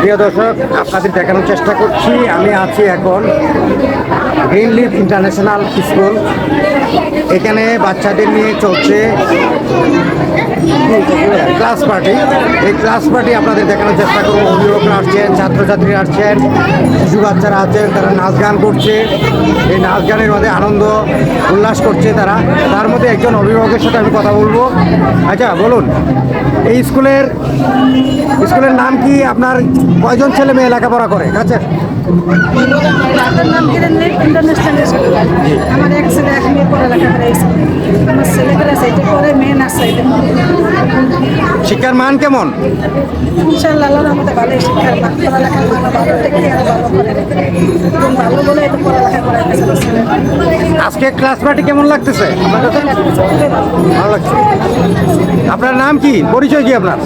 প্রিয় দর্শক, আপনাদের দেখানোর চেষ্টা করছি। আমি আছি এখন গ্রিনলিফ ইন্টারন্যাশনাল স্কুল। এখানে বাচ্চাদের নিয়ে চলছে ক্লাস পার্টি। এই ক্লাস পার্টি আপনাদের দেখানোর চেষ্টা করব। অভিভাবকরা আসছেন, ছাত্রছাত্রীরা আসছেন, শিশু বাচ্চারা আছেন, তারা নাচ গান করছে। এই নাচ গানের মধ্যে আনন্দ, উল্লাস করছে তারা। তার মধ্যে একজন অভিভাবকের সাথে আমি কথা বলব। আচ্ছা বলুন, এই স্কুলের স্কুলের নাম কি? আপনার কয়জন ছেলে মেয়ে লেখাপড়া করে? স্কুল আমার ছেলে এক মেয়ে পড়ালেখা করে। আমার সাইডে করে মেয়ে সাইডে শিক্ষার মান কেমন? মান মান আজকে ক্লাস পার্টি কেমন লাগতেছে? আপনার কাছে ভালো। লাগছে। আপনার নাম কি? পরিচয় কি আপনার?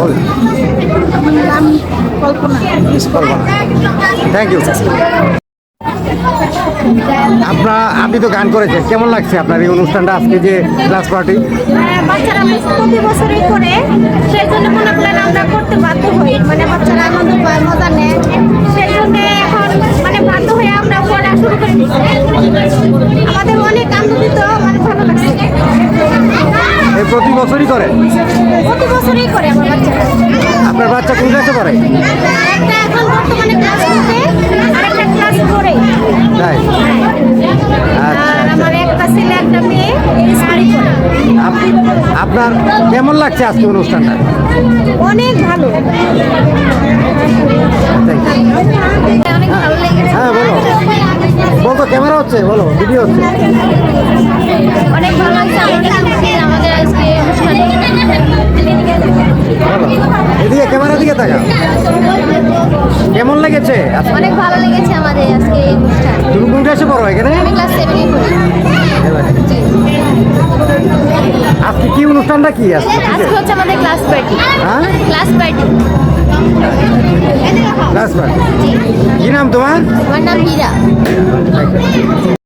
থ্যাংক ইউ আপনার আপনি তো গান করেছেন। কেমন লাগছে আপনার এই অনুষ্ঠানটা আজকে যে ক্লাস পার্টি হ্যাঁ, বাচ্চারা প্রতি বছরই করে। সেই জন্য মনে করলেন আমরা করতে বাধ্য হই। মানে বাচ্চারা আনন্দ পায় মজা নেয়। সেই জন্য এখন মানে বাধ্য হয়ে আমরা পড়া শুরু করে আমাদের অনেক আনন্দিত মানে ভালো লাগছে। প্রতি বছরই করে? প্রতি বছরই করে আমার বাচ্চারা। আপনার বাচ্চা কোন ক্লাসে পড়ে? আপনার কেমন লাগছে আজকে অনুষ্ঠানটা? অনেক ভালো। Thank you. অনেক ভালো লেগেছে হ্যাঁ বলো। বলতো ক্যামেরা হচ্ছে বলো ভিডিও হচ্ছে। অনেক ভালো লাগছে আমাদের আমাদের আজকে এদিকে ক্যামেরা দিকে তাকা কেমন লেগেছে? অনেক ভালো লেগেছে আমাদের আজকে অনুষ্ঠান। তুমি কোন ক্লাসে পড়ো এখানে। অনুষ্ঠানটা কি আছে আজকে হচ্ছে আমাদের ক্লাস পার্টি হ্যাঁ? ক্লাস পার্টি ক্লাস কি নাম তোমার? আমার নাম হীরা